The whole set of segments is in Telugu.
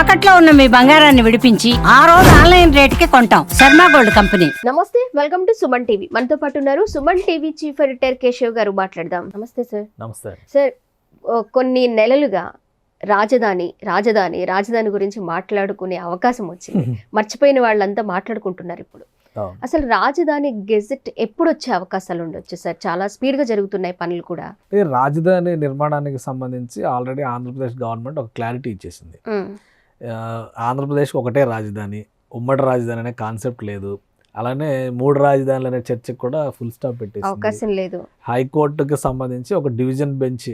తాకట్లో ఉన్న మీ బంగారాన్ని విడిపించి ఆ రోజు ఆన్లైన్ రేటుకి కొంటాం. Sharma gold company. నమస్తే వెల్కమ్ టు సుమన్ టీవీ. మనతో పాటు ఉన్నారు Suman TV chief editor Keshav గారు మాట్లాడదాం. నమస్తే సార్ నమస్తే. సార్ కొన్ని నెలలుగా రాజధాని రాజధాని రాజధాని గురించి మాట్లాడుకునే అవకాశం వచ్చింది. మర్చిపోయిన వాళ్ళంతా మాట్లాడుకుంటున్నారు ఇప్పుడు. అవును. అసలు రాజధాని గెజెట్ ఎప్పుడు వచ్చే అవకాశాలు ఉండొచ్చు సార్ చాలా స్పీడ్గా జరుగుతున్నాయి పనులు కూడా. రాజధాని నిర్మాణానికి సంబంధించి ఆల్రెడీ ఆంధ్రప్రదేశ్ గవర్నమెంట్ ఒక క్లారిటీ ఇచ్చేసింది. ఆంధ్రప్రదేశ్కి ఒకటే రాజధాని ఉమ్మడి రాజధాని అనే కాన్సెప్ట్ లేదు. అలానే మూడు రాజధానులు అనే చర్చకు కూడా ఫుల్ స్టాప్ పెట్టేసింది. అవకాశం లేదు. హైకోర్టుకి సంబంధించి ఒక డివిజన్ బెంచ్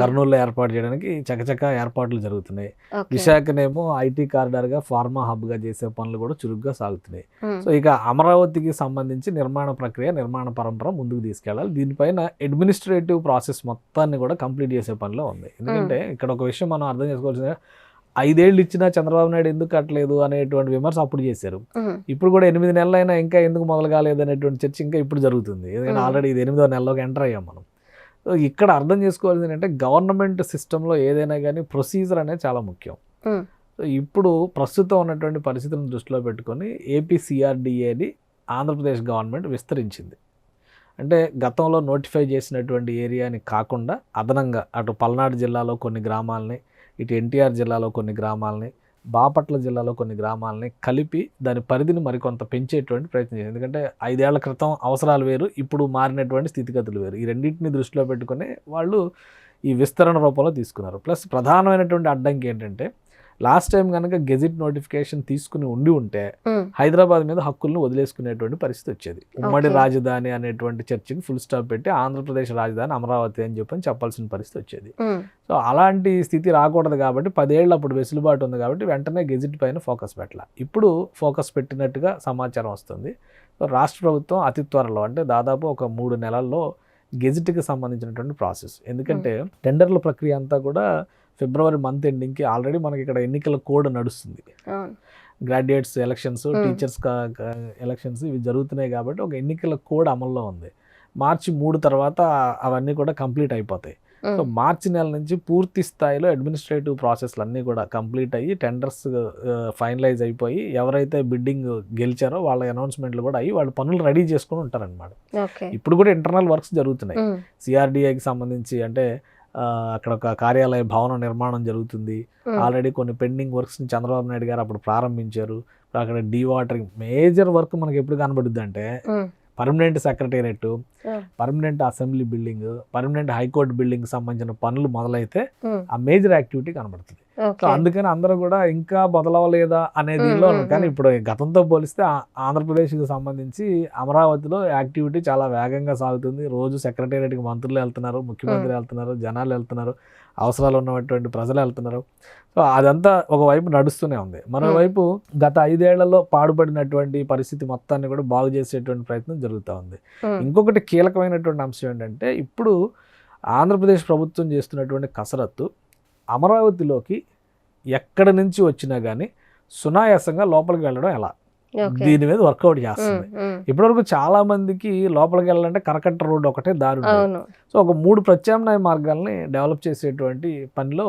కర్నూలులో ఏర్పాటు చేయడానికి చకచక ఏర్పాట్లు జరుగుతున్నాయి. విశాఖనేమో ఐటీ కారిడార్గా ఫార్మా హబ్గా చేసే పనులు కూడా చురుగ్గా సాగుతున్నాయి. సో ఇక అమరావతికి సంబంధించి నిర్మాణ ప్రక్రియ నిర్మాణ పరంపర ముందుకు తీసుకెళ్ళాలి. దీనిపైన అడ్మినిస్ట్రేటివ్ ప్రాసెస్ మొత్తాన్ని కూడా కంప్లీట్ చేసే పనిలో ఉంది. ఎందుకంటే ఇక్కడ ఒక విషయం మనం అర్థం చేసుకోవాల్సిన ఐదేళ్ళు ఇచ్చినా చంద్రబాబు నాయుడు ఎందుకు కట్టలేదు అనేటువంటి విమర్శ అప్పుడు చేశారు. ఇప్పుడు కూడా ఎనిమిది నెలలైనా ఇంకా ఎందుకు మొదలు కాలేదు అనేటువంటి చర్చ ఇంకా ఇప్పుడు జరుగుతుంది. ఎందుకంటే. ఆల్రెడీ ఇది ఎనిమిదో నెలలోకి ఎంటర్ అయ్యాం మనం. సో ఇక్కడ అర్థం చేసుకోవాల్సింది ఏంటంటే గవర్నమెంట్ సిస్టంలో ఏదైనా కానీ ప్రొసీజర్ అనేది చాలా ముఖ్యం. ఇప్పుడు ప్రస్తుతం ఉన్నటువంటి పరిస్థితులను దృష్టిలో పెట్టుకొని ఏపీ సిఆర్డిఏని ఆంధ్రప్రదేశ్ గవర్నమెంట్ విస్తరించింది. అంటే గతంలో నోటిఫై చేసినటువంటి ఏరియాని కాకుండా అదనంగా అటు పల్నాడు జిల్లాలో కొన్ని గ్రామాలని ఇటు ఎన్టీఆర్ జిల్లాలో కొన్ని గ్రామాలని బాపట్ల జిల్లాలో కొన్ని గ్రామాలని కలిపి దాని పరిధిని మరికొంత పెంచేటువంటి ప్రయత్నం చేసింది ఎందుకంటే ఐదేళ్ళ క్రితం అవసరాలు వేరు ఇప్పుడు మారినటువంటి స్థితిగతులు వేరు. ఈ రెండింటిని దృష్టిలో పెట్టుకొని వాళ్ళు ఈ విస్తరణ రూపంలో తీసుకున్నారు. ప్లస్ ప్రధానమైనటువంటి అడ్డంకి ఏంటంటే లాస్ట్ టైం కనుక గెజిట్ నోటిఫికేషన్ తీసుకుని ఉండి ఉంటే హైదరాబాద్ మీద హక్కులను వదిలేసుకునేటువంటి పరిస్థితి వచ్చేది. ఉమ్మడి. రాజధాని అనేటువంటి చర్చకి ఫుల్ స్టాప్ పెట్టి ఆంధ్రప్రదేశ్ రాజధాని అమరావతి అని చెప్పని చెప్పాల్సిన పరిస్థితి వచ్చేది. సో అలాంటి స్థితి రాకూడదు కాబట్టి పదేళ్ళు అప్పుడు వెసులుబాటు ఉంది కాబట్టి వెంటనే గెజిట్ పైన ఫోకస్ పెట్టాల. ఇప్పుడు ఫోకస్ పెట్టినట్టుగా సమాచారం వస్తుంది. సో రాష్ట్ర ప్రభుత్వం అతి త్వరలో అంటే దాదాపు ఒక మూడు నెలల్లో గెజిట్కి సంబంధించినటువంటి ప్రాసెస్. ఎందుకంటే టెండర్ల ప్రక్రియ అంతా కూడా ఫిబ్రవరి మంత్ ఎండింగ్కి ఆల్రెడీ మనకి ఇక్కడ ఎన్నికల కోడ్ నడుస్తుంది. Graduates elections. టీచర్స్ ఎలక్షన్స్ ఇవి జరుగుతున్నాయి కాబట్టి ఒక ఎన్నికల కోడ్ అమల్లో ఉంది. మార్చి మూడు తర్వాత అవన్నీ కూడా కంప్లీట్ అయిపోతాయి. సో మార్చి నెల నుంచి పూర్తి స్థాయిలో అడ్మినిస్ట్రేటివ్ ప్రాసెస్లు అన్నీ కూడా కంప్లీట్ అయ్యి టెండర్స్ ఫైనలైజ్ అయిపోయి ఎవరైతే బిడ్డింగ్ గెలిచారో వాళ్ళ అనౌన్స్మెంట్లు కూడా అయ్యి వాళ్ళు పనులు రెడీ చేసుకుని ఉంటారనమాట ఇప్పుడు కూడా ఇంటర్నల్ వర్క్స్ జరుగుతున్నాయి. సిఆర్డిఐకి సంబంధించి అంటే అక్కడ ఒక కార్యాలయ భవన నిర్మాణం జరుగుతుంది. ఆల్రెడీ కొన్ని పెండింగ్ వర్క్స్ని చంద్రబాబు నాయుడు గారు అప్పుడు ప్రారంభించారు. అక్కడ డీ వాటరింగ్ మేజర్ వర్క్ మనకి ఎప్పుడు కనబడుద్ది అంటే permanent secretariat. Permanent assembly building permanent high court building సంబంధించిన పనులు మొదలైతే ఆ మేజర్ యాక్టివిటీ కనబడుతుంది. సో. అందుకని అందరూ కూడా ఇంకా మొదలవలేదా అనే దీనిలో Hmm, hmm, కానీ. ఇప్పుడు గతంతో పోలిస్తే ఆంధ్రప్రదేశ్కి సంబంధించి అమరావతిలో యాక్టివిటీ చాలా వేగంగా సాగుతుంది. రోజు సెక్రటేరియట్కి మంత్రులు వెళ్తున్నారు ముఖ్యమంత్రి వెళ్తున్నారు జనాలు వెళ్తున్నారు అవసరాలు ఉన్నటువంటి ప్రజలు వెళ్తున్నారు. సో అదంతా ఒకవైపు నడుస్తూనే ఉంది. మరోవైపు గత ఐదేళ్ళలో పాడుపడినటువంటి పరిస్థితి మొత్తాన్ని కూడా బాగు చేసేటువంటి ప్రయత్నం జరుగుతూ ఉంది. ఇంకొకటి కీలకమైనటువంటి అంశం ఏంటంటే ఇప్పుడు ఆంధ్రప్రదేశ్ ప్రభుత్వం చేస్తున్నటువంటి కసరత్తు అమరావతిలోకి ఎక్కడి నుంచి వచ్చినా కానీ సునాయాసంగా లోపలికి వెళ్ళడం ఎలా. దీని మీద వర్కౌట్ చేస్తుంది. ఇప్పటివరకు చాలా మందికి లోపలికి వెళ్ళాలంటే కరకట్ట రోడ్డు ఒకటే దారి సో ఒక మూడు ప్రత్యామ్నాయ మార్గాల్ని డెవలప్ చేసేటువంటి పనిలో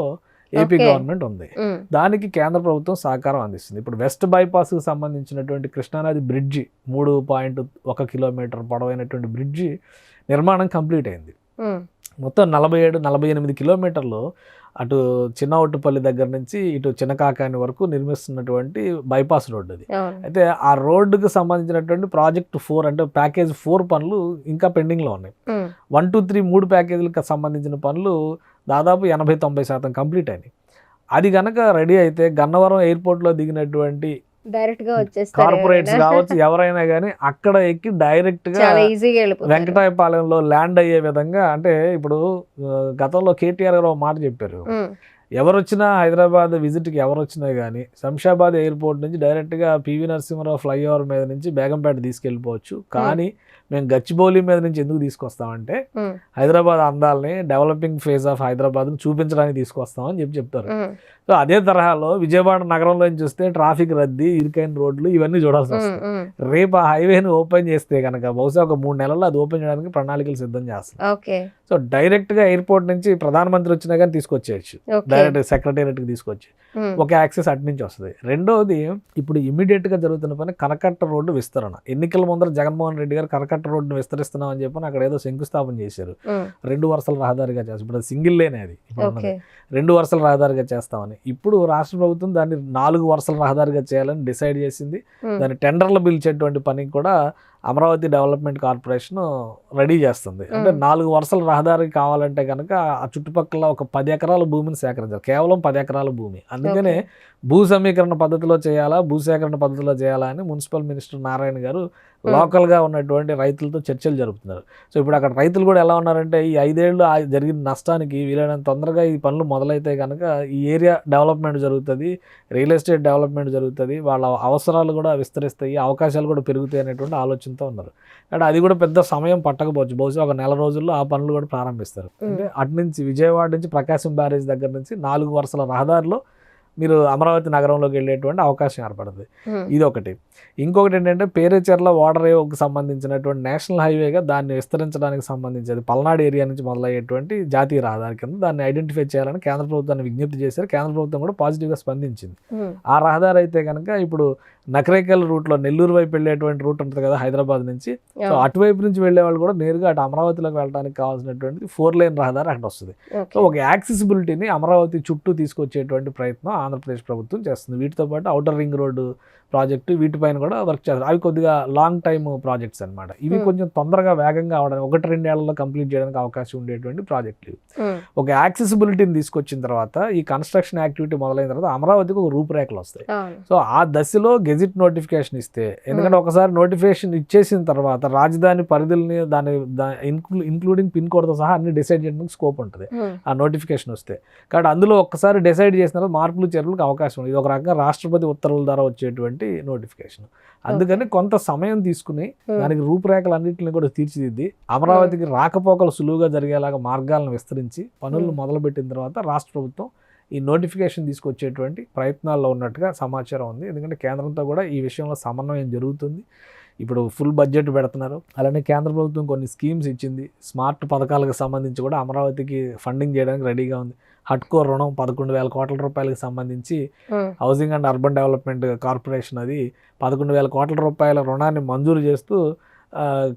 ఏపీ. గవర్నమెంట్ ఉంది. దానికి కేంద్ర ప్రభుత్వం సహకారం అందిస్తుంది. ఇప్పుడు వెస్ట్ బైపాస్కి సంబంధించినటువంటి కృష్ణానది బ్రిడ్జి మూడు పాయింట్ ఒక కిలోమీటర్ పొడవైనటువంటి బ్రిడ్జి నిర్మాణం కంప్లీట్ అయింది. మొత్తం నలభై ఏడు నలభై ఎనిమిది కిలోమీటర్లు అటు చిన్న ఒట్టుపల్లి దగ్గర నుంచి ఇటు చిన్నకాకాని వరకు నిర్మిస్తున్నటువంటి బైపాస్ రోడ్డు అది. అయితే ఆ రోడ్డుకు సంబంధించినటువంటి ప్రాజెక్ట్ ఫోర్ అంటే ప్యాకేజ్ ఫోర్ పనులు ఇంకా పెండింగ్లో ఉన్నాయి. వన్ టూ త్రీ మూడు ప్యాకేజీలకు సంబంధించిన పనులు దాదాపు ఎనభై తొంభై శాతం కంప్లీట్ అయినాయి. అది కనుక రెడీ అయితే గన్నవరం ఎయిర్పోర్ట్లో దిగినటువంటి డైరెక్ట్గా వచ్చేస్తారు కార్పొరేట్స్. కావచ్చు ఎవరైనా కానీ అక్కడ ఎక్కి డైరెక్ట్గా చాలా ఈజీగా వెళ్ళిపోతారు. వెంకటాయపాలెంలో ల్యాండ్ అయ్యే విధంగా అంటే ఇప్పుడు గతంలో కేటీఆర్ గారు మాట చెప్పారు. ఎవరు వచ్చినా హైదరాబాద్ విజిట్కి ఎవరు వచ్చినా కానీ శంషాబాద్ ఎయిర్పోర్ట్ నుంచి డైరెక్ట్గా పివి నరసింహరావు ఫ్లైఓవర్ మీద నుంచి బేగంపేట తీసుకెళ్ళిపోవచ్చు. కానీ మేము గచ్చిబౌలి మీద నుంచి ఎందుకు తీసుకొస్తామంటే హైదరాబాద్ అందాలని డెవలపింగ్ ఫేజ్ ఆఫ్ హైదరాబాద్ని చూపించడానికి తీసుకొస్తామని చెప్పి చెప్తారు. సో అదే తరహాలో విజయవాడ నగరంలో చూస్తే ట్రాఫిక్ రద్దీ ఇరుకైన రోడ్లు ఇవన్నీ చూడాల్సి వస్తుంది రేపు ఆ హైవేని ఓపెన్ చేస్తే కనుక బహుశా ఒక మూడు నెలల్లో అది ఓపెన్ చేయడానికి ప్రణాళికలు సిద్ధం చేస్తుంది ఓకే. సో డైరెక్ట్గా ఎయిర్పోర్ట్ నుంచి ప్రధానమంత్రి వచ్చినా కానీ తీసుకొచ్చేయచ్చు. డైరెక్ట్ సెక్రటేరియట్కి తీసుకొచ్చి ఒక యాక్సెస్ అటు నుంచి వస్తుంది. రెండోది ఇప్పుడు ఇమీడియట్గా జరుగుతున్న పని కనకట్ట రోడ్డు విస్తరణ. ఎన్నికల ముందర జగన్మోహన్ రెడ్డి గారు కనకట్ట రోడ్డును విస్తరిస్తున్నాం అని చెప్పి అక్కడ ఏదో శంకుస్థాపన చేశారు. ఉమ్, రెండు వరుసల రహదారిగా చేస్తారు ఇప్పుడు అది సింగిల్ లేనే అది. రెండు వరుసల రహదారిగా చేస్తామని. ఇప్పుడు రాష్ట్ర ప్రభుత్వం దాన్ని నాలుగు వరుసల రహదారిగా చేయాలని డిసైడ్ చేసింది. ఉమ్, దాని టెండర్లు పిలిచేటువంటి పనికి కూడా అమరావతి డెవలప్మెంట్ కార్పొరేషన్ రెడీ చేస్తుంది అంటే. నాలుగు వరుసల రహదారి కావాలంటే కనుక ఆ చుట్టుపక్కల ఒక పది ఎకరాల భూమిని సేకరించాలి కేవలం పది ఎకరాల భూమి అందుకనే. భూ సమీకరణ పద్ధతిలో చేయాలా భూ సేకరణ పద్ధతిలో చేయాలా అని మున్సిపల్ మినిస్టర్ నారాయణ గారు లోకల్గా ఉన్నటువంటి రైతులతో చర్చలు జరుపుతున్నారు. సో ఇప్పుడు అక్కడ రైతులు కూడా ఎలా ఉన్నారంటే ఈ ఐదేళ్ళు ఆ జరిగిన నష్టానికి వీలైనంత తొందరగా ఈ పనులు మొదలైతే కనుక ఈ ఏరియా డెవలప్మెంట్ జరుగుతుంది రియల్ ఎస్టేట్ డెవలప్మెంట్ జరుగుతుంది వాళ్ళ అవసరాలు కూడా విస్తరిస్తాయి అవకాశాలు కూడా పెరుగుతాయి అనేటువంటి ఆలోచనతో ఉన్నారు. కానీ అది కూడా పెద్ద సమయం పట్టకపోవచ్చు. బహుశా ఒక నెల రోజుల్లో ఆ పనులు కూడా ప్రారంభిస్తారు. అంటే అటు నుంచి విజయవాడ నుంచి ప్రకాశం బ్యారేజ్ దగ్గర నుంచి నాలుగు వరుసల రహదారిలో మీరు అమరావతి నగరంలోకి వెళ్ళేటువంటి అవకాశం ఏర్పడుతుంది. ఇది ఒకటి ఇంకొకటి ఏంటంటే పేరేచెర్ల వాటర్ వేవ్కి సంబంధించినటువంటి నేషనల్ హైవేగా దాన్ని విస్తరించడానికి సంబంధించి అది పల్నాడు ఏరియా నుంచి మొదలయ్యేటువంటి జాతీయ రహదారి కింద దాన్ని ఐడెంటిఫై చేయాలని కేంద్ర ప్రభుత్వాన్ని విజ్ఞప్తి చేశారు. కేంద్ర ప్రభుత్వం కూడా పాజిటివ్గా స్పందించింది. ఆ రహదారి అయితే కనుక ఇప్పుడు నకరేకల్ రూట్లో నెల్లూరు వైపు వెళ్ళేటువంటి రూట్ ఉంటుంది కదా హైదరాబాద్ నుంచి. సో అటువైపు నుంచి వెళ్ళే వాళ్ళు కూడా నేరుగా అటు అమరావతిలోకి వెళ్ళడానికి కావాల్సినటువంటి ఫోర్ లైన్ రహదారి అక్కడ వస్తుంది. సో ఒక యాక్సెసిబిలిటీని అమరావతి చుట్టూ తీసుకొచ్చేటువంటి ప్రయత్నం ఆంధ్రప్రదేశ్ ప్రభుత్వం చేస్తుంది. వీటితో పాటు అవుటర్ రింగ్ రోడ్డు ప్రాజెక్టు వీటిపైన కూడా వర్క్ చేస్తారు. అవి కొద్దిగా లాంగ్ టైమ్ ప్రాజెక్ట్స్ అన్నమాట. ఇవి Hmm. కొంచెం తొందరగా వేగంగా అవడానికి ఒకటి రెండేళ్ళలో కంప్లీట్ చేయడానికి అవకాశం ఉండేటువంటి ప్రాజెక్టులు. ఉమ్, ఒక యాక్సెసిబిలిటీని తీసుకొచ్చిన తర్వాత ఈ కన్స్ట్రక్షన్ యాక్టివిటీ మొదలైన తర్వాత అమరావతికి ఒక రూపురేఖలు వస్తాయి. సో ఆ దశలో గెజిట్ నోటిఫికేషన్ ఇస్తే ఎందుకంటే ఒకసారి నోటిఫికేషన్ ఇచ్చేసిన తర్వాత రాజధాని పరిధుల్ని దాని ఇంక్లూడింగ్ పిన్ కోడ్తో సహా అన్ని డిసైడ్ చేయడానికి స్కోప్ ఉంటుంది. ఆ నోటిఫికేషన్ వస్తే. కాబట్టి అందులో ఒక్కసారి డిసైడ్ చేసిన తర్వాత మార్పులు చేర్పులకు అవకాశం ఉంది. ఇది ఒక రకంగా రాష్ట్రపతి ఉత్తర్వుల ద్వారా వచ్చేటువంటి నోటిఫికేషన్ అందుకని కొంత సమయం తీసుకుని. దానికి రూపురేఖలు అన్నింటిని కూడా తీర్చిదిద్ది. అమరావతికి రాకపోకలు సులువుగా జరిగేలాగా మార్గాలను విస్తరించి పనులను. మొదలుపెట్టిన తర్వాత రాష్ట్ర ప్రభుత్వం ఈ నోటిఫికేషన్ తీసుకొచ్చేటువంటి ప్రయత్నాల్లో ఉన్నట్టుగా సమాచారం ఉంది. ఎందుకంటే కేంద్రంతో కూడా ఈ విషయంలో సమన్వయం జరుగుతుంది. ఇప్పుడు ఫుల్ బడ్జెట్ పెడుతున్నారు. అలానే కేంద్ర ప్రభుత్వం కొన్ని స్కీమ్స్ ఇచ్చింది. స్మార్ట్ పథకాలకు సంబంధించి కూడా అమరావతికి ఫండింగ్ చేయడానికి రెడీగా ఉంది. హట్కో రుణం పదకొండు వేల కోట్ల రూపాయలకు సంబంధించి housing and urban development corporation అది పదకొండు వేల కోట్ల రూపాయల రుణాన్ని మంజూరు చేస్తూ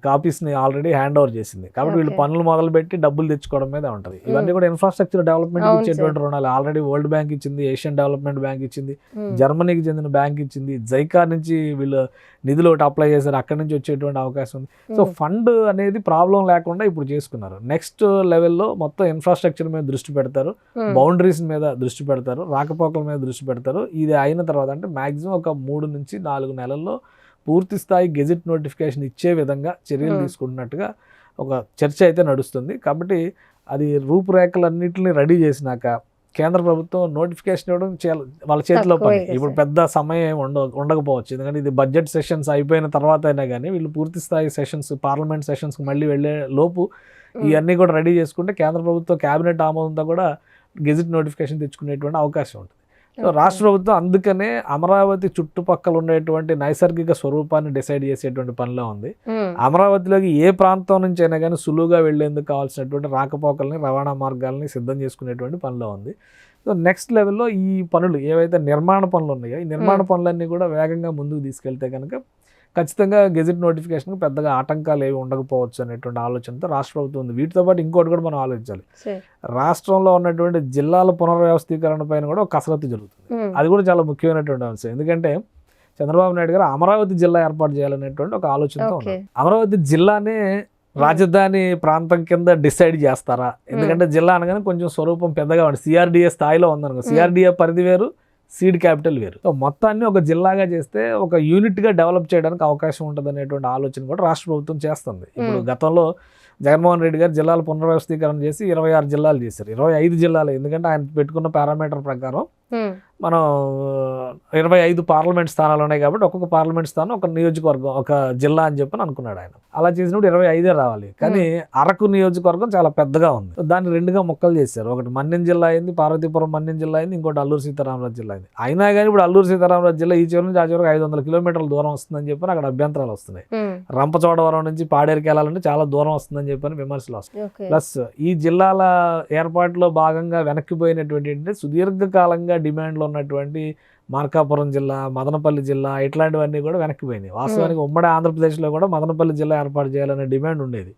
కాపీస్ని ఆల్రెడీ హ్యాండ్ ఓవర్ చేసింది. కాబట్టి వీళ్ళు. పనులు మొదలుపెట్టి డబ్బులు తెచ్చుకోవడం మీద ఉంటుంది. ఇవన్నీ కూడా ఇన్ఫ్రాస్ట్రక్చర్ డెవలప్మెంట్ ఇచ్చేటువంటి రుణాలు. ఆల్రెడీ వరల్డ్ బ్యాంక్ ఇచ్చింది ఏషియన్ డెవలప్మెంట్ బ్యాంక్ ఇచ్చింది జర్మనీకి చెందిన బ్యాంక్ ఇచ్చింది జైకా నుంచి వీళ్ళు నిధులు ఒకటి అప్లై చేశారు. అక్కడి నుంచి వచ్చేటువంటి అవకాశం ఉంది. సో ఫండ్ అనేది ప్రాబ్లం లేకుండా ఇప్పుడు చేసుకున్నారు. నెక్స్ట్ లెవెల్లో మొత్తం ఇన్ఫ్రాస్ట్రక్చర్ మీద దృష్టి పెడతారు. బౌండరీస్ మీద దృష్టి పెడతారు. రాకపోకల మీద దృష్టి పెడతారు. ఇది అయిన తర్వాత అంటే మాక్సిమం ఒక మూడు నుంచి నాలుగు నెలల్లో పూర్తి స్థాయి గెజిట్ నోటిఫికేషన్ ఇచ్చే విధంగా చర్యలు Hmm. తీసుకుంటున్నట్టుగా ఒక చర్చ అయితే నడుస్తుంది కాబట్టి అది రూపురేఖలన్నింటినీ రెడీ చేసినాక కేంద్ర ప్రభుత్వం నోటిఫికేషన్ ఇవ్వడం వాళ్ళ చేతిలో పని ఇప్పుడు. పెద్ద సమయం ఉండ ఉండకపోవచ్చు ఎందుకంటే ఇది బడ్జెట్ సెషన్స్ అయిపోయిన తర్వాత అయినా కానీ వీళ్ళు పూర్తి స్థాయి సెషన్స్ పార్లమెంట్ సెషన్స్కి మళ్ళీ వెళ్ళే లోపు ఉమ్, ఇవన్నీ కూడా రెడీ చేసుకుంటే కేంద్ర ప్రభుత్వం కేబినెట్ ఆమోదంతో కూడా గెజిట్ నోటిఫికేషన్ తెచ్చుకునేటువంటి అవకాశం ఉంటుంది. రాష్ట్ర ప్రభుత్వం అందుకనే అమరావతి చుట్టుపక్కల ఉండేటువంటి నైసర్గిక స్వరూపాన్ని డిసైడ్ చేసేటువంటి పనిలో ఉంది. ఉమ్, అమరావతిలోకి ఏ ప్రాంతం నుంచి అయినా కానీ సులువుగా వెళ్ళేందుకు కావాల్సినటువంటి రాకపోకల్ని రవాణా మార్గాల్ని సిద్ధం చేసుకునేటువంటి పనిలో ఉంది. సో నెక్స్ట్ లెవెల్లో ఈ పనులు ఏవైతే నిర్మాణ పనులు ఉన్నాయో ఈ నిర్మాణ Hmm. పనులన్నీ కూడా వేగంగా ముందుకు తీసుకెళ్తే కనుక ఖచ్చితంగా గెజిట్ నోటిఫికేషన్ పెద్దగా ఆటంకాలు ఏవి ఉండకపోవచ్చు అనేటువంటి ఆలోచనతో రాష్ట్ర ప్రభుత్వం ఉంది. వీటితో పాటు ఇంకోటి కూడా మనం ఆలోచించాలి. రాష్ట్రంలో ఉన్నటువంటి జిల్లాల పునర్వ్యవస్థీకరణ పైన కూడా ఒక కసరత్తు జరుగుతుంది. అది కూడా చాలా ముఖ్యమైనటువంటి అంశం. ఎందుకంటే చంద్రబాబు నాయుడు గారు అమరావతి జిల్లా ఏర్పాటు చేయాలనేటువంటి ఒక ఆలోచనతో. ఉన్నారు. అమరావతి జిల్లానే రాజధాని ప్రాంతం కింద డిసైడ్ చేస్తారా? ఎందుకంటే జిల్లా అనగానే కొంచెం స్వరూపం పెద్దగా ఉంది. సిఆర్డిఏ స్థాయిలో ఉందనుకో. సిఆర్డిఏ పరిధి వేరు సీడ్ క్యాపిటల్ వేరు. సో మొత్తాన్ని ఒక జిల్లాగా చేస్తే ఒక యూనిట్గా డెవలప్ చేయడానికి అవకాశం ఉంటుంది అనేటువంటి ఆలోచన కూడా రాష్ట్ర ప్రభుత్వం చేస్తుంది. ఇప్పుడు. గతంలో జగన్మోహన్ రెడ్డి గారు జిల్లాల పునర్వ్యవస్థీకరణ చేసి ఇరవై ఆరు జిల్లాలు చేశారు. ఇరవై ఐదు జిల్లాలు. ఎందుకంటే ఆయన పెట్టుకున్న పారామీటర్ ప్రకారం మనం ఇరవై ఐదు పార్లమెంట్ స్థానాలు ఉన్నాయి కాబట్టి ఒక్కొక్క పార్లమెంట్ స్థానం ఒక నియోజకవర్గం ఒక జిల్లా అని చెప్పని అనుకున్నాడు ఆయన. అలా చేసినప్పుడు ఇరవై ఐదే రావాలి. కానీ అరకు నియోజకవర్గం చాలా పెద్దగా ఉంది. దాన్ని రెండుగా మొక్కలు చేశారు. ఒకటి మన్యం జిల్లా అయింది పార్వతీపురం మన్యం జిల్లా అయింది ఇంకోటి అల్లూరు సీతారామరాజు జిల్లా అయింది. అయినా కానీ ఇప్పుడు అల్లూరు సీతారామరాజు జిల్లా ఈ చివరి నుంచి ఆ చివరికి ఐదు వందల కిలోమీటర్ల దూరం వస్తుందని చెప్పని అక్కడ అభ్యంతరాలు వస్తున్నాయి. రంపచోడవరం నుంచి పాడేరుకి వెళ్ళాలంటే చాలా దూరం వస్తుందని చెప్పని విమర్శలు వస్తున్నాయి. ప్లస్ ఈ జిల్లాల ఏర్పాటులో భాగంగా వెనక్కిపోయినటువంటి ఏంటంటే సుదీర్ఘకాలంగా డిమాండ్లో ఉన్నటువంటి మార్కాపురం జిల్లా మదనపల్లి జిల్లా ఇట్లాంటివన్నీ కూడా వెనక్కిపోయినాయి వాస్తవానికి ఉమ్మడి ఆంధ్రప్రదేశ్లో కూడా మదనపల్లి జిల్లా ఏర్పాటు చేయాలనే డిమాండ్ ఉండేది.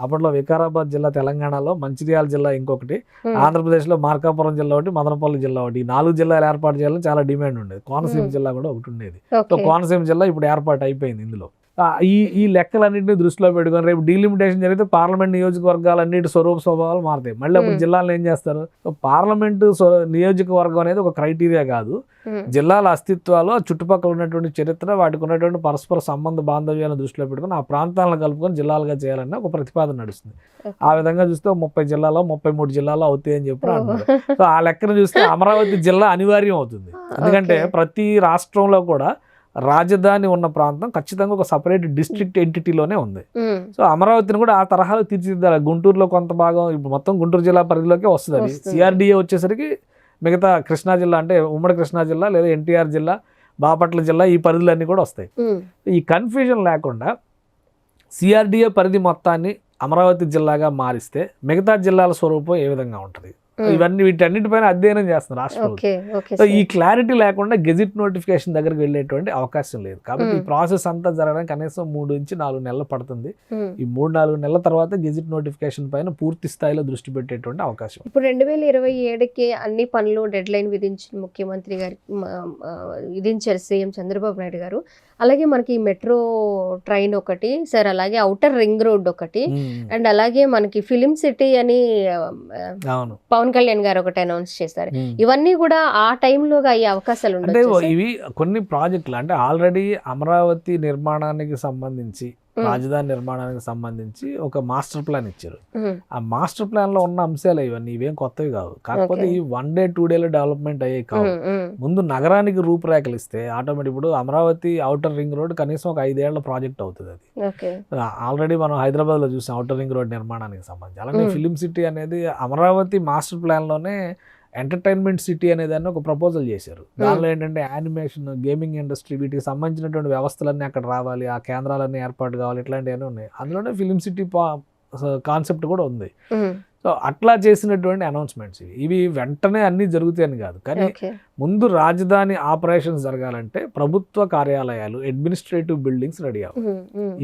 అప్పట్లో వికారాబాద్ జిల్లా తెలంగాణలో మంచిర్యాల జిల్లా ఇంకొకటి ఆంధ్రప్రదేశ్లో మార్కాపురం జిల్లా ఒకటి మదనపల్లి జిల్లా ఒకటి. ఈ నాలుగు జిల్లాలు ఏర్పాటు చేయాలని చాలా డిమాండ్ ఉండేది. కోనసీమ. జిల్లా కూడా ఒకటి ఉండేది. సో కోనసీమ జిల్లా ఇప్పుడు ఏర్పాటు అయిపోయింది ఇందులో. ఈ ఈ లెక్కలన్నింటినీ దృష్టిలో పెట్టుకొని రేపు డీలిమిటేషన్ జరిగితే పార్లమెంట్ నియోజకవర్గాలన్నిటి స్వరూప స్వభావాలు మారుతాయి మళ్ళీ అప్పుడు. జిల్లాలను ఏం చేస్తారు సో పార్లమెంటు నియోజకవర్గం అనేది ఒక క్రైటీరియా కాదు జిల్లాల అస్తిత్వాలు ఆ చుట్టుపక్కల ఉన్నటువంటి చరిత్ర వాటికి ఉన్నటువంటి పరస్పర సంబంధ బాంధవ్యాలను దృష్టిలో పెట్టుకొని ఆ ప్రాంతాలను కలుపుకొని జిల్లాలుగా చేయాలన్న ఒక ప్రతిపాదన నడుస్తుంది. ఆ విధంగా చూస్తే ముప్పై జిల్లాలో ముప్పై మూడు జిల్లాలో అవుతాయి అని చెప్పి. అంటున్నారు సో ఆ లెక్కను చూస్తే అమరావతి జిల్లా అనివార్యం అవుతుంది ఎందుకంటే. ప్రతి రాష్ట్రంలో కూడా రాజధాని ఉన్న ప్రాంతం ఖచ్చితంగా ఒక సపరేట్ డిస్ట్రిక్ట్ ఎంటిటీలోనే ఉంది. సో అమరావతిని కూడా ఆ తరహాలో తీర్చిదిద్దాలి. గుంటూరులో కొంత భాగం ఇప్పుడు మొత్తం గుంటూరు జిల్లా పరిధిలోకి వస్తుంది అది. సిఆర్డిఏ వచ్చేసరికి మిగతా కృష్ణా జిల్లా అంటే ఉమ్మడి కృష్ణా జిల్లా లేదా ఎన్టీఆర్ జిల్లా బాపట్ల జిల్లా ఈ పరిధులన్నీ కూడా వస్తాయి. ఈ కన్ఫ్యూజన్ లేకుండా సిఆర్డిఏ పరిధి మొత్తాన్ని అమరావతి జిల్లాగా మారిస్తే మిగతా జిల్లాల స్వరూపం ఏ విధంగా ఉంటుంది. ఇవన్నీ వీటన్నిటిపైన అధ్యయనం చేస్తున్నారు రాష్ట్ర సో ఈ. క్లారిటీ లేకుండా గెజిట్ నోటిఫికేషన్ దగ్గరికి వెళ్ళేటువంటి అవకాశం లేదు కాబట్టి ఈ. ప్రాసెస్ అంతా జరగడానికి కనీసం మూడు నుంచి నాలుగు నెలలు పడుతుంది. ఈ మూడు నాలుగు నెలల తర్వాత గెజిట్ నోటిఫికేషన్ పైన పూర్తి స్థాయిలో దృష్టి పెట్టేటువంటి అవకాశం ఇప్పుడు రెండు వేల ఇరవై ఏడుకి అన్ని పనులు డెడ్ లైన్ విధించిన ముఖ్యమంత్రి గారి విధించారు సీఎం చంద్రబాబు నాయుడు గారు అలాగే మనకి మెట్రో ట్రైన్ ఒకటి సార్ అలాగే అవుటర్ రింగ్ రోడ్ ఒకటి. అండ్ అలాగే మనకి ఫిలిం సిటీ అని ఆ, అవును పవన్ కళ్యాణ్ గారు ఒకటి అనౌన్స్ చేశారు. ఇవన్నీ కూడా ఆ టైంలోగా అయ్యే అవకాశాలు సార్? ఇవి కొన్ని ప్రాజెక్టులు అంటే ఆల్రెడీ అమరావతి నిర్మాణానికి సంబంధించి రాజధాని నిర్మాణానికి సంబంధించి ఒక మాస్టర్ ప్లాన్ ఇచ్చారు. ఆ మాస్టర్ ప్లాన్లో ఉన్న అంశాలు ఇవన్నీ ఇవేం కొత్తవి కావు. కాకపోతే. ఈ వన్ డే టూ డేలో డెవలప్మెంట్ అయ్యే కావు. ముందు నగరానికి రూపురేఖలు ఇస్తే ఆటోమేటిక్ ఇప్పుడు అమరావతి అవుటర్ రింగ్ రోడ్ కనీసం ఒక ఐదేళ్ళ ప్రాజెక్ట్ అవుతుంది అది. ఆల్రెడీ మనం హైదరాబాద్లో చూసాం అవుటర్ రింగ్ రోడ్ నిర్మాణానికి సంబంధించి. అలాగే. ఫిలిం సిటీ అనేది అమరావతి మాస్టర్ ప్లాన్లోనే ఎంటర్టైన్మెంట్ సిటీ అనే దాన్ని ఒక ప్రపోజల్ చేశారు. దానిలో ఏంటంటే యానిమేషన్ గేమింగ్ ఇండస్ట్రీ వీటికి సంబంధించినటువంటి వ్యవస్థలన్నీ అక్కడ రావాలి ఆ కేంద్రాలన్నీ ఏర్పాటు కావాలి ఇట్లాంటివన్నీ ఉన్నాయి. అందులోనే ఫిలిం సిటీ కాన్సెప్ట్ కూడా ఉంది. ఉమ్, సో అట్లా చేసినటువంటి అనౌన్స్మెంట్స్ ఇవి. ఇవి వెంటనే అన్నీ జరుగుతాయని కాదు. కానీ ముందు రాజధాని ఆపరేషన్స్ జరగాలంటే ప్రభుత్వ కార్యాలయాలు అడ్మినిస్ట్రేటివ్ బిల్డింగ్స్ రెడీ అవ్వాలి.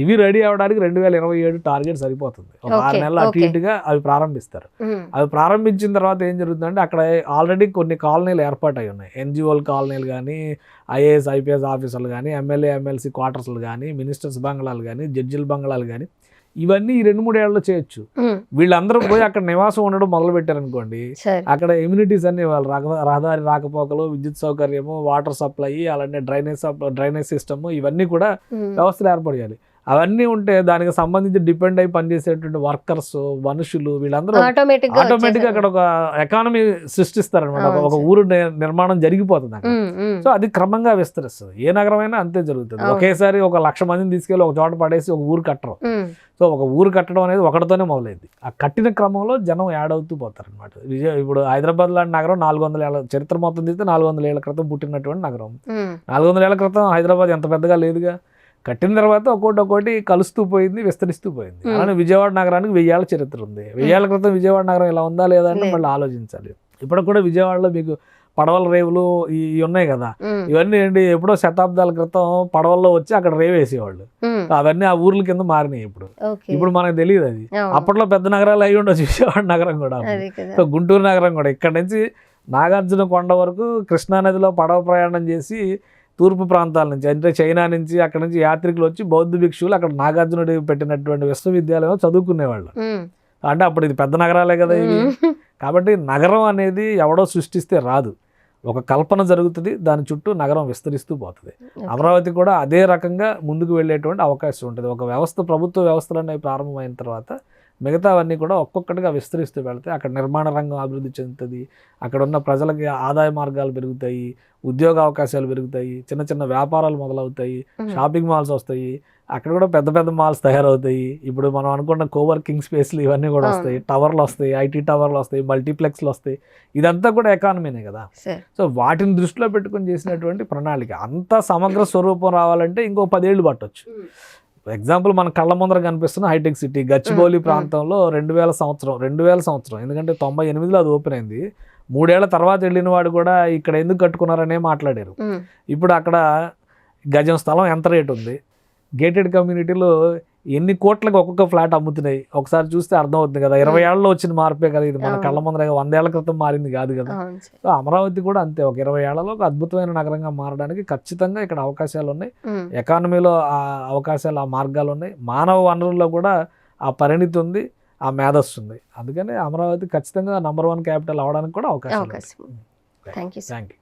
ఇవి రెడీ అవ్వడానికి రెండు వేల ఇరవై ఏడు టార్గెట్ సరిపోతుంది. ఒక ఆరు నెలలు అటు. ఇటుగా అవి ప్రారంభిస్తారు. అవి ప్రారంభించిన తర్వాత ఏం జరుగుతుందంటే అక్కడ ఆల్రెడీ కొన్ని కాలనీలు ఏర్పాటై ఉన్నాయి. ఎన్జిఓల కాలనీలు కానీ ఐఏఎస్ ఐపీఎస్ ఆఫీసర్లు కానీ ఎమ్మెల్యే ఎమ్మెల్సీ క్వార్టర్స్లు కానీ మినిస్టర్స్ బంగ్లాలు కానీ జడ్జిల బంగ్లాలు కానీ ఇవన్నీ ఈ రెండు మూడు ఏళ్ళలో చేయొచ్చు వీళ్ళందరూ పోయి అక్కడ నివాసం ఉండడం మొదలు పెట్టారనుకోండి అక్కడ ఇమ్యూనిటీస్ అన్ని వాళ్ళు రహ- రహదారి రాకపోకలు విద్యుత్ సౌకర్యము వాటర్ సప్లై అలానే డ్రైనేజ్ డ్రైనేజ్ సిస్టమ్ ఇవన్నీ కూడా వ్యవస్థలు ఏర్పాటు చేయాలి. అవన్నీ ఉంటే దానికి సంబంధించి డిపెండ్ అయి పనిచేసేటువంటి వర్కర్స్ మనుషులు వీళ్ళందరూ ఆటోమేటిక్గా ఆటోమేటిక్గా అక్కడ. ఒక ఎకానమీ సృష్టిస్తారనమాట ఒక. ఊరు నిర్మాణం జరిగిపోతుంది అక్కడ. సో అది క్రమంగా విస్తరిస్తుంది. ఏ నగరమైనా అంతే జరుగుతుంది. ఒకేసారి ఒక లక్ష మందిని తీసుకెళ్ళి ఒక చోట పడేసి ఒక ఊరు కట్టరు. ఉమ్, సో ఒక ఊరు కట్టడం అనేది ఒకటితోనే మొదలైంది. ఆ కట్టిన క్రమంలో జనం యాడ్ అవుతూ పోతారు అనమాట విజయ ఇప్పుడు హైదరాబాద్ లాంటి నగరం నాలుగు వందల ఏళ్ళ చరిత్ర మొత్తం తీస్తే నాలుగు వందల ఏళ్ళ క్రితం పుట్టినటువంటి నగరం. నాలుగు వందల ఏళ్ళ క్రితం హైదరాబాద్ ఎంత పెద్దగా లేదుగా. కట్టిన తర్వాత ఒక్కోటి ఒక్కోటి కలుస్తూ పోయింది విస్తరిస్తూ పోయింది. అలానే విజయవాడ నగరానికి వెయ్యేళ్ళ చరిత్ర ఉంది. వెయ్యేళ్ళ క్రితం విజయవాడ నగరం ఇలా ఉందా లేదా అని. మళ్ళీ ఆలోచించాలి. ఇప్పుడు కూడా విజయవాడలో మీకు పడవల రేవులు ఇవి ఉన్నాయి కదా. ఇవన్నీ ఏంటి? ఎప్పుడో శతాబ్దాల క్రితం పడవల్లో వచ్చి అక్కడ రేవు వేసేవాళ్ళు. అవన్నీ ఆ ఊర్ల కింద మారినాయి ఇప్పుడు. ఇప్పుడు మనకు తెలియదు అది. అప్పట్లో పెద్ద నగరాలు అయి ఉండొచ్చు విజయవాడ నగరం కూడా. గుంటూరు నగరం కూడా. ఇక్కడ నుంచి నాగార్జున కొండ వరకు కృష్ణానదిలో పడవ ప్రయాణం చేసి తూర్పు ప్రాంతాల నుంచి అంటే చైనా నుంచి అక్కడ నుంచి యాత్రికులు వచ్చి బౌద్ధ భిక్షువులు అక్కడ నాగార్జునుడు పెట్టినటువంటి విశ్వవిద్యాలయం చదువుకునేవాళ్ళు. అంటే అప్పుడు ఇది పెద్ద నగరాలే కదా ఇవి. కాబట్టి నగరం అనేది ఎవడో సృష్టిస్తే రాదు. ఒక కల్పన జరుగుతుంది దాని చుట్టూ నగరం విస్తరిస్తూ పోతుంది. అమరావతి కూడా అదే రకంగా ముందుకు వెళ్ళేటువంటి అవకాశం ఉంటుంది. ఒక వ్యవస్థ ప్రభుత్వ వ్యవస్థలు అనేవి ప్రారంభమైన తర్వాత మిగతావన్నీ కూడా ఒక్కొక్కటిగా విస్తరిస్తూ వెళ్తాయి అక్కడ నిర్మాణ రంగం అభివృద్ధి చెందుతుంది. అక్కడ ఉన్న ప్రజలకి ఆదాయ మార్గాలు పెరుగుతాయి ఉద్యోగ అవకాశాలు పెరుగుతాయి చిన్న చిన్న వ్యాపారాలు మొదలవుతాయి షాపింగ్ మాల్స్ వస్తాయి. అక్కడ కూడా పెద్ద పెద్ద మాల్స్ తయారవుతాయి. ఇప్పుడు మనం అనుకున్న కోవర్కింగ్ స్పేస్లు ఇవన్నీ కూడా. వస్తాయి. టవర్లు వస్తాయి ఐటీ టవర్లు వస్తాయి మల్టీప్లెక్స్లు వస్తాయి. ఇదంతా కూడా ఎకానమీనే కదా. సో వాటిని దృష్టిలో పెట్టుకొని చేసినటువంటి ప్రణాళిక అంత సమగ్ర స్వరూపం రావాలంటే ఇంకో పదేళ్ళు పట్టొచ్చు. ఎగ్జాంపుల్ మన కళ్ళ ముందర కనిపిస్తున్న హైటెక్ సిటీ గచ్చిబౌలి. ప్రాంతంలో రెండు వేల సంవత్సరం రెండు వేల సంవత్సరం. ఎందుకంటే తొంభై ఎనిమిదిలో అది ఓపెన్ అయింది. మూడేళ్ళ తర్వాత వెళ్ళిన వాడు కూడా ఇక్కడ ఎందుకు కట్టుకున్నారనే మాట్లాడారు. ఇప్పుడు అక్కడ గజం స్థలం ఎంత రేటు ఉంది? గేటెడ్ కమ్యూనిటీలో ఎన్ని కోట్లకు ఒక్కొక్క ఫ్లాట్ అమ్ముతున్నాయి? ఒకసారి చూస్తే అర్థమవుతుంది కదా. ఇరవై ఏళ్ళలో వచ్చిన మార్పే కదా ఇది. మన. కళ్ళ ముందర వందేళ్ళ క్రితం మారింది కాదు కదా. సో అమరావతి కూడా అంతే. ఒక ఇరవై ఏళ్ళలో ఒక అద్భుతమైన నగరంగా మారడానికి ఖచ్చితంగా ఇక్కడ అవకాశాలు ఉన్నాయి. ఎకానమీలో ఆ అవకాశాలు ఆ మార్గాలు ఉన్నాయి. మానవ వనరుల్లో కూడా ఆ పరిణితి ఉంది ఆ మేధస్సు ఉంది. అందుకని అమరావతి ఖచ్చితంగా నంబర్ వన్ క్యాపిటల్ అవడానికి కూడా అవకాశం. Thank you thank you